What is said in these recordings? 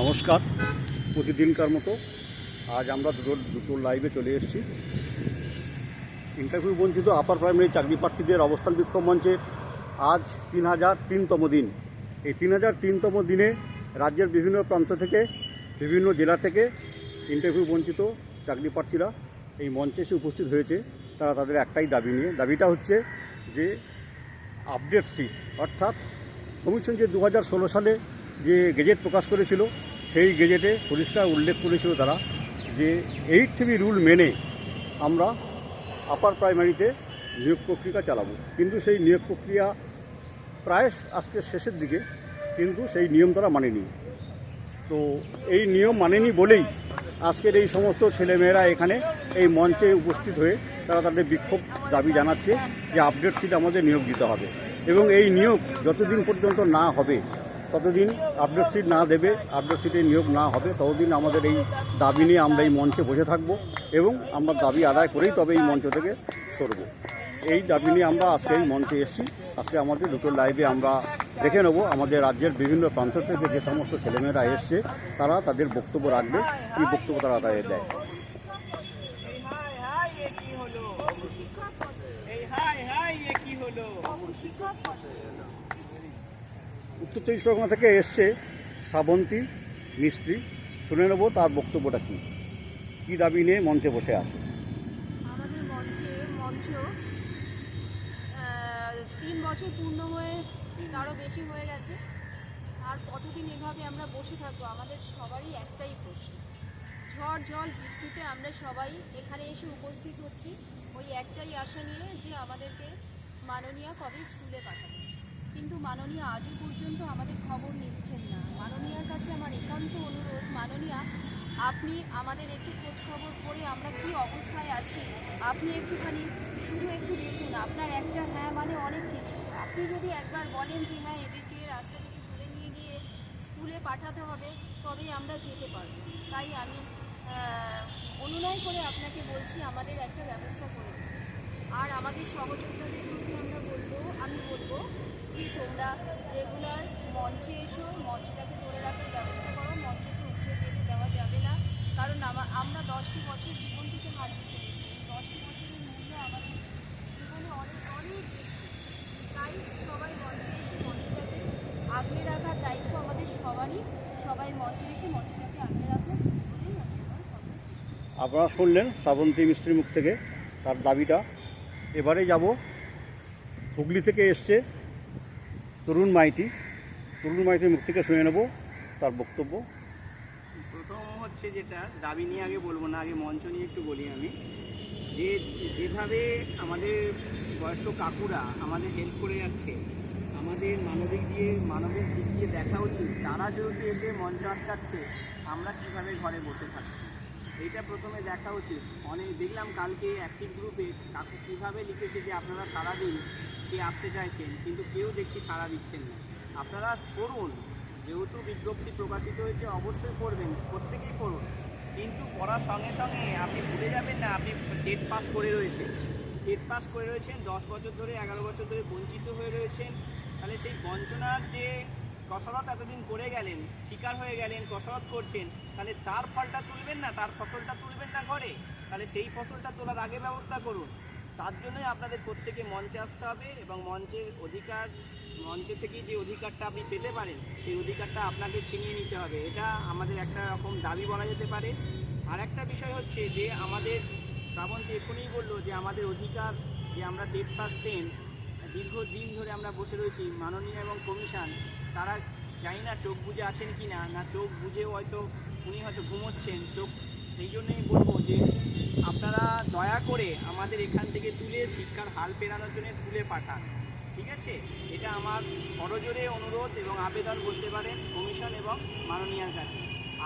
নমস্কার। প্রতিদিনকার মতো আজ আমরা দুটো দুটো লাইভে চলে এসেছি। ইন্টারভিউ বঞ্চিত আপার প্রাইমারি চাকরি প্রার্থীদের অবস্থান বিক্ষোভ মঞ্চের আজ তিন হাজার তিনতম দিন। এই তিন হাজার তিনতম দিনে রাজ্যের বিভিন্ন প্রান্ত থেকে, বিভিন্ন জেলা থেকে ইন্টারভিউ বঞ্চিত চাকরি প্রার্থীরা এই মঞ্চে এসে উপস্থিত হয়েছে। তারা তাদের একটাই দাবি নিয়ে। দাবিটা হচ্ছে যে আপডেট সিট অর্থাৎ কমিশন যে দু হাজার ষোলো সালে যে গেজেট প্রকাশ করেছিল, সেই গেজেটে পরিষ্কার উল্লেখ করেছিল তারা যে এইট থ্রি রুল মেনে আমরা আপার প্রাইমারিতে নিয়োগ প্রক্রিয়া চালাবো। কিন্তু সেই নিয়োগ প্রক্রিয়া প্রায় আজকে শেষের দিকে, কিন্তু সেই নিয়ম তারা মানেনি। তো এই নিয়ম মানেনি বলেই আজকের এই সমস্ত ছেলেমেয়েরা এখানে এই মঞ্চে উপস্থিত হয়ে তারা তাদের বিক্ষোভ দাবি জানাচ্ছে যে আপডেট সিট আমাদের নিয়োগ দিতে হবে। এবং এই নিয়োগ যতদিন পর্যন্ত না হবে ততদিন আপডেট সিট না দেবে আপডেট সিটে নিয়োগ না হবে ততদিন আমাদের এই দাবি নিয়ে আমরা এই মঞ্চে বসে থাকব এবং আমরা দাবি আদায় করেই তবে এই মঞ্চ থেকে সরব। এই দাবি নিয়ে আমরা আজকে এই মঞ্চে এসেছি। আজকে আমাদের দুটো লাইভে আমরা দেখে নেব আমাদের রাজ্যের বিভিন্ন প্রান্ত থেকে যে সমস্ত ছেলেমেয়েরা এসছে তারা তাদের বক্তব্য রাখবে কী বক্তব্য তারা তাদের দেয়। এই হাই হাই এ কি হলো? এই হাই হাই এ কি হলো উত্তর চব্বিশ পরগনা থেকে এসছে শ্রাবন্তী মিস্ত্রি। শুনে নেব তার বক্তব্যটা কী। কী দাবি নিয়ে মঞ্চে বসে আছে? আমাদের মঞ্চে তিন বছর পূর্ণ হয়ে তারও বেশি হয়ে গেছে। আর কতদিন এভাবে আমরা বসে থাকব, আমাদের সবারই একটাই প্রশ্ন। ঝড় জল বৃষ্টিতে আমরা সবাই এখানে এসে উপস্থিত হচ্ছি। ওই একটাই আশা নিয়ে যে আমাদেরকে মাননীয়া কবে স্কুলে পাঠাবে। কিন্তু মাননীয়া আজও পর্যন্ত আমাদের খবর নিচ্ছেন না। মাননীয়ার কাছে আমার একান্ত অনুরোধ, মাননীয়া, আপনি আমাদের একটু খোঁজ খবর করে আমরা কি অবস্থায় আছি, আপনি একটুখানি শুধু একটু দেখুন, আপনার একটা হ্যাঁ মানে অনেক কিছু। আপনি যদি একবার বলেন যে হ্যাঁ এদেরকে রাস্তা থেকে তুলে নিয়ে গিয়ে স্কুলে পাঠাতে হবে, তবেই আমরা যেতে পারব। তাই আমি অনুনয় করে আপনাকে বলছি, আমাদের একটা ব্যবস্থা করে। আর আমাদের সহযোগিতাদের প্রতি আমরা বলব, আমি বলব যে তোমরা রেগুলার মঞ্চে এসো, মঞ্চটাকে ধরে রাখার ব্যবস্থা করো মঞ্চকে উঠে যেতে দেওয়া যাবে না। কারণ আমা- আমরা দশটি বছর জীবন থেকে হারিয়ে ফেলেছি। এই দশটি বছরের মূল্য আমাদের জীবনে অনেক অনেক বেশি। তাই সবাই মঞ্চে এসে মঞ্চটাকে আগলে রাখার দায়িত্ব আমাদের সবারই। সবাই মঞ্চে এসে মঞ্চটাকে আগলে রাখো বলেই আমি আমার কথা শেষ করছি। আপনারা শুনলেন শ্রাবন্তী মিস্ত্রির মুখ থেকে তার দাবিটা। এবারে যাব। হুগলি থেকে এসছে তরুণ মাইতি। তরুণ মাইতির মুখ থেকে শুনে নেব তার বক্তব্য। প্রথম হচ্ছে যেটা, দাবি নিয়ে আগে বলব না, আগে মঞ্চ নিয়ে একটু বলি আমি। যে যেভাবে আমাদের বয়স্ক কাকুরা আমাদের হেল্প করে যাচ্ছে, আমাদের মানবিক দিয়ে, মানবিক দিক দিয়ে দেখা উচিত, তারা যেহেতু এসে মঞ্চ আটকাচ্ছে, আমরা কীভাবে ঘরে বসে থাকছি? এইটা প্রথমে দেখা উচিত। অনেক দেখলাম কালকে অ্যাক্টিভ গ্রুপে কাকু কীভাবে লিখেছে যে আপনারা সারাদিন কে আসতে চাইছেন, কিন্তু কেউ দেখছি সারা দিচ্ছেন না। আপনারা করুন যেহেতু বিজ্ঞপ্তি প্রকাশিত হয়েছে, অবশ্যই করবেন প্রত্যেকেই করুন কিন্তু পড়ার সঙ্গে সঙ্গে আপনি ভুলে যাবেন না, আপনি টেট পাস করে রয়েছেন। টেট পাস করে রয়েছেন, দশ বছর ধরে, এগারো বছর ধরে বঞ্চিত হয়ে রয়েছেন। তাহলে সেই বঞ্চনার যে কসরত এতদিন করে গেলেন, শিকার হয়ে গেলেন, কসরত করছেন, তাহলে তার ফলটা তুলবেন না, তার ফসলটা তুলবেন না ঘরে? তাহলে সেই ফসলটা তোলার আগে ব্যবস্থা করুন। তার জন্যই আপনাদের প্রত্যেকে মঞ্চে আসতে হবে এবং মঞ্চের অধিকার, মঞ্চে থেকে যে অধিকারটা আপনি পেতে পারেন, সেই অধিকারটা আপনাকে ছিনিয়ে নিতে হবে। এটা আমাদের একটা রকম দাবি বলা যেতে পারে। আর একটা বিষয় হচ্ছে যে আমাদের, শ্রাবন্তী এখনই বলল যে আমাদের অধিকার যে আমরা টেট পাস টেন দীর্ঘদিন ধরে আমরা বসে রয়েছি, মাননীয় এবং কমিশন, তারা জানি না চোখ বুঝে আছেন কি না না চোখ বুঝেও হয়তো উনি হয়তো ঘুমোচ্ছেন, চোখ, সেই জন্যই বলব যে আপনারা দয়া করে আমাদের এখান থেকে তুলে শিক্ষার হাল পেরানোর জন্য স্কুলে পাঠান, ঠিক আছে? এটা আমার করজোরে অনুরোধ এবং আবেদন বলতে পারেন কমিশন এবং মাননীয়ার কাছে।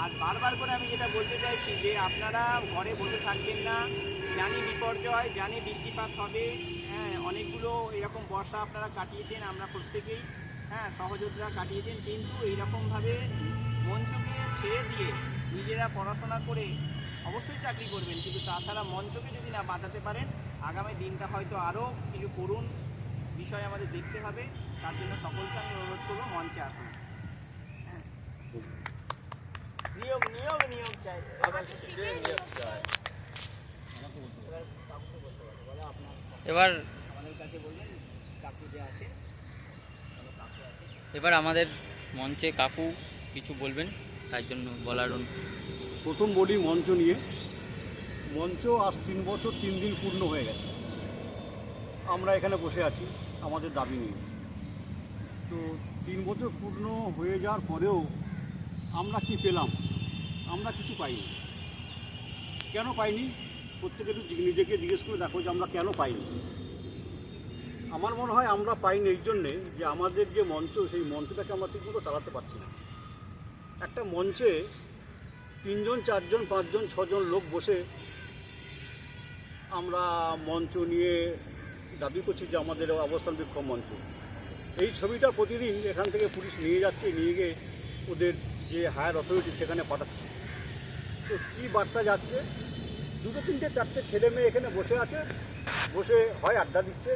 আর বারবার করে আমি যেটা বলতে চাইছি যে আপনারা ঘরে বসে থাকবেন না, জানি বিপর্যয়, জানি বৃষ্টিপাত হবে হ্যাঁ অনেকগুলো এরকম বর্ষা আপনারা কাটিয়েছেন, আমরা প্রত্যেকেই হ্যাঁ সহযোগিতা কাটিয়েছেন, কিন্তু এইরকমভাবে মঞ্চকে ছেড়ে দিয়ে নিজেরা পড়াশোনা করে অবশ্যই চাকরি করবেন, কিন্তু তাছাড়া মঞ্চকে যদি না বাঁচাতে পারেন, আগামী দিনটা হয়তো আরও কিছু করুন বিষয় আমাদের দেখতে হবে, তার জন্য সকলকে আমি অনুরোধ করব মঞ্চে আসুন নিয়োগ সিটের নিয়োগ চাই। এবার কাকুকে বলতে পারব বলো আপনার এবার আমাদের কাছে বলবেন কাকু যে আছে বলো কাকু আছে। এবার আমাদের মঞ্চে কাকু কিছু বলবেন তার জন্য বলার প্রথম বলি মঞ্চ নিয়ে। মঞ্চ আজ তিন বছর তিন দিন পূর্ণ হয়ে গেছে। আমরা এখানে বসে আছি আমাদের দাবি নিয়ে। তো তিন বছর পূর্ণ হয়ে যাওয়ার পরেও আমরা কি পেলাম? আমরা কিছু পাইনি। কেন পাইনি? প্রত্যেকে নিজেকে জিজ্ঞেস করে দেখো যে আমরা কেন পাইনি। আমার মনে হয় আমরা পাইনি এই জন্যে যে আমাদের যে মঞ্চ, সেই মঞ্চটাকে আমরা ঠিকমতো চালাতে পারছি না। একটা মঞ্চে তিনজন, চারজন, পাঁচজন, ছজন লোক বসে আমরা মঞ্চ নিয়ে দাবি করছি যে আমাদের অবস্থান বিক্ষোভ মঞ্চ। এই ছবিটা প্রতিদিন এখান থেকে পুলিশ নিয়ে যাচ্ছে, নিয়ে গিয়ে ওদের যে হায়ার অথরিটি সেখানে পাঠাচ্ছে। তো কী বার্তা যাচ্ছে? দুটো তিনটে চারটে ছেলে মেয়ে এখানে বসে আছে, বসে হয় আড্ডা দিচ্ছে,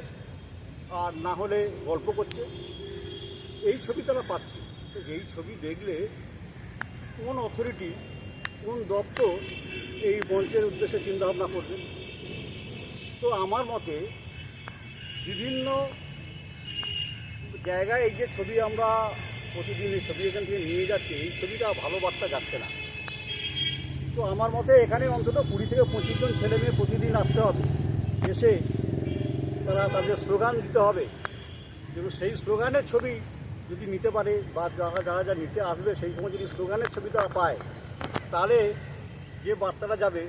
আর না হলে গল্প করছে। এই ছবি তারা পাচ্ছে। তো এই ছবি দেখলে কোন অথরিটি কোন দপ্তর এই মঞ্চের উদ্দেশ্যে চিন্তাভাবনা করবে? তো আমার মতে বিভিন্ন জায়গায় এই যে ছবি আমরা প্রতিদিন এই ছবি এখান থেকে নিয়ে যাচ্ছি, এই ছবিটা ভালো বার্তা যাচ্ছে না। তো আমার মতে এখানে অন্তত কুড়ি থেকে পঁচিশ জন ছেলে মেয়ে প্রতিদিন আসতে হবে। এসে তারা তাদের স্লোগান দিতে হবে। কিন্তু সেই স্লোগানের ছবি যদি নিতে পারে বা যারা যারা যা নিতে আসবে, সেই সময় যদি স্লোগানের ছবি তারা পায়, তাহলে যে বার্তাটা যাবে